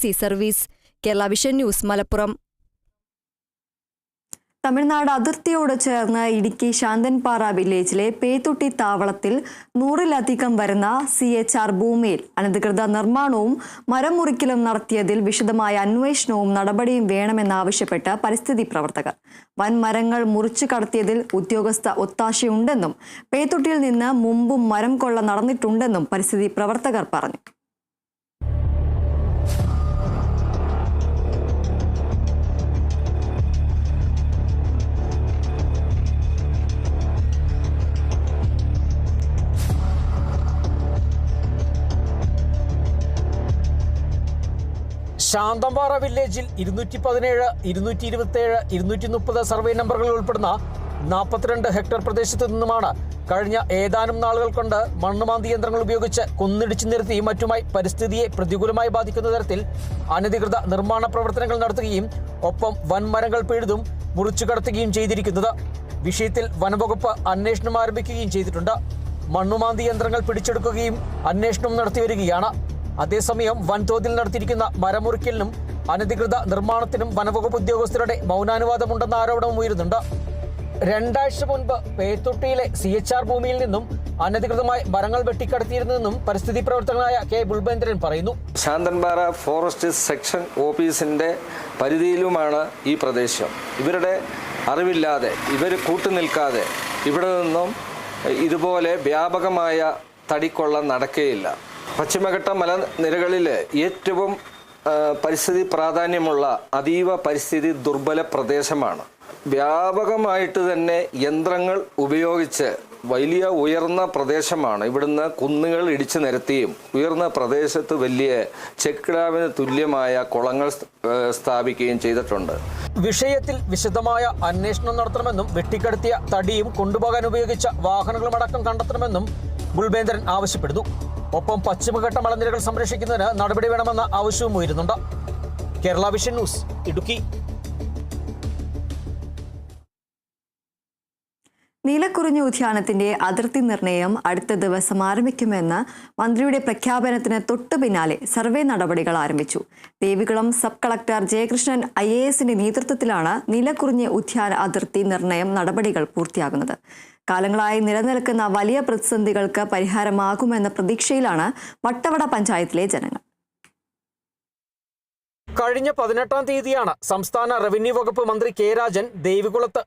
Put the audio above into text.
C service Kerala vision news Malappuram. Tamil Nadu അതിർത്തിയോട് ചേർന്ന് ഇടുക്കി ശാന്തൻപാറ വില്ലേജിലെ പേത്തുട്ടി താവളത്തിൽ നൂറിലധികം വരുന്ന സി എച്ച് ആർ ഭൂമിയിൽ അനധികൃത നിർമ്മാണവും മരം മുറിക്കലും നടത്തിയതിൽ വിശദമായ അന്വേഷണവും നടപടിയും വേണമെന്നാവശ്യപ്പെട്ട് പരിസ്ഥിതി പ്രവർത്തകർ. വൻ മരങ്ങൾ മുറിച്ചു കടത്തിയതിൽ ഉദ്യോഗസ്ഥ ഒത്താശയുണ്ടെന്നും പേത്തുട്ടിയിൽ നിന്ന് മുമ്പും മരം കൊള്ള നടന്നിട്ടുണ്ടെന്നും പരിസ്ഥിതി പ്രവർത്തകർ പറഞ്ഞു. ശാന്തമ്പാറ വില്ലേജിൽ ഇരുന്നൂറ്റി പതിനേഴ് ഇരുന്നൂറ്റി ഇരുപത്തിയേഴ് ഇരുന്നൂറ്റി മുപ്പത് സർവേ നമ്പറുകളിൽ ഉൾപ്പെടുന്ന നാൽപ്പത്തിരണ്ട് ഹെക്ടർ പ്രദേശത്തു നിന്നുമാണ് കഴിഞ്ഞ ഏതാനും നാളുകൾ കൊണ്ട് മണ്ണുമാന്തി യന്ത്രങ്ങൾ ഉപയോഗിച്ച് കുന്നിടിച്ചു നിരത്തി മറ്റുമായി പരിസ്ഥിതിയെ പ്രതികൂലമായി ബാധിക്കുന്ന തരത്തിൽ അനധികൃത നിർമ്മാണ പ്രവർത്തനങ്ങൾ നടത്തുകയും ഒപ്പം വൻമരങ്ങൾ പിഴുതും മുറിച്ചു കടത്തുകയും ചെയ്തിരിക്കുന്നത്. വിഷയത്തിൽ വനംവകുപ്പ് അന്വേഷണം ആരംഭിക്കുകയും ചെയ്തിട്ടുണ്ട്. മണ്ണുമാന്തി യന്ത്രങ്ങൾ പിടിച്ചെടുക്കുകയും അന്വേഷണം നടത്തിവരികയാണ് അതേസമയം വൻതോതിൽ നടത്തിയിരിക്കുന്ന മരമുറിക്കലിനും അനധികൃത നിർമ്മാണത്തിനും വനവകുപ്പ് ഉദ്യോഗസ്ഥരുടെ മൗനാനുവാദമുണ്ടെന്ന ആരോപണം ഉയരുന്നുണ്ട്. രണ്ടാഴ്ച മുൻപ് പേത്തൊട്ടിയിലെ സി എച്ച് ആർ ഭൂമിയിൽ നിന്നും അനധികൃതമായി മരങ്ങൾ വെട്ടിക്കടത്തിയിരുന്നെന്നും പരിസ്ഥിതി പ്രവർത്തകനായ കെ ബുൾബേന്ദ്രൻ പറയുന്നു. ശാന്തൻപാറ ഫോറസ്റ്റ് സെക്ഷൻ ഓഫീസിന്റെ പരിധിയിലുമാണ് ഈ പ്രദേശം. ഇവരുടെ അറിവില്ലാതെ ഇവർ കൂട്ടുനിൽക്കാതെ ഇവിടെ നിന്നും ഇതുപോലെ വ്യാപകമായ തടിക്കൊള്ള നടക്കുകയില്ല പശ്ചിമഘട്ട മലനിരകളിൽ ഏറ്റവും പരിസ്ഥിതി പ്രാധാന്യമുള്ള അതീവ പരിസ്ഥിതി ദുർബല പ്രദേശമാണ്. വ്യാപകമായിട്ട് തന്നെ യന്ത്രങ്ങൾ ഉപയോഗിച്ച് വലിയ ഉയർന്ന പ്രദേശമാണ്. ഇവിടുന്ന് കുന്നുകൾ ഇടിച്ചു നിരത്തിയും ഉയർന്ന പ്രദേശത്ത് വലിയ ചെക്ക് ഡാമിന് തുല്യമായ കുളങ്ങൾ സ്ഥാപിക്കുകയും ചെയ്തിട്ടുണ്ട്. വിഷയത്തിൽ വിശദമായ അന്വേഷണം നടത്തണമെന്നും വെട്ടിക്കടത്തിയ തടിയും കൊണ്ടുപോകാൻ ഉപയോഗിച്ച വാഹനങ്ങളും അടക്കം കണ്ടെത്തണമെന്നും ഗുൽബേന്ദ്രൻ ആവശ്യപ്പെടുന്നു. ഒപ്പം പശ്ചിമഘട്ട മലനിരകൾ സംരക്ഷിക്കുന്നതിന് നടപടി വേണമെന്ന ആവശ്യവും ഉയരുന്നുണ്ട് കേരള വിഷൻ ന്യൂസ് ഇടുക്കി. നീലക്കുറിഞ്ഞി ഉദ്യാനത്തിന്റെ അതിർത്തി നിർണയം അടുത്ത ദിവസം ആരംഭിക്കുമെന്ന് മന്ത്രിയുടെ പ്രഖ്യാപനത്തിന് തൊട്ടു പിന്നാലെ സർവേ നടപടികൾ ആരംഭിച്ചു. Devikulam sub collector Jayakrishnan I A എസിന്റെ നേതൃത്വത്തിലാണ് നീലക്കുറിഞ്ഞി ഉദ്യാന അതിർത്തി നിർണയം നടപടികൾ പൂർത്തിയാകുന്നത്. കാലങ്ങളായി നിലനിൽക്കുന്ന വലിയ പ്രതിസന്ധികൾക്ക് പരിഹാരമാകുമെന്ന പ്രതീക്ഷയിലാണ് വട്ടവട പഞ്ചായത്തിലെ ജനങ്ങൾ. കഴിഞ്ഞ പതിനെട്ടാം തീയതിയാണ് സംസ്ഥാന റവന്യൂ വകുപ്പ് മന്ത്രി കെ രാജൻ ദേവികുളത്ത്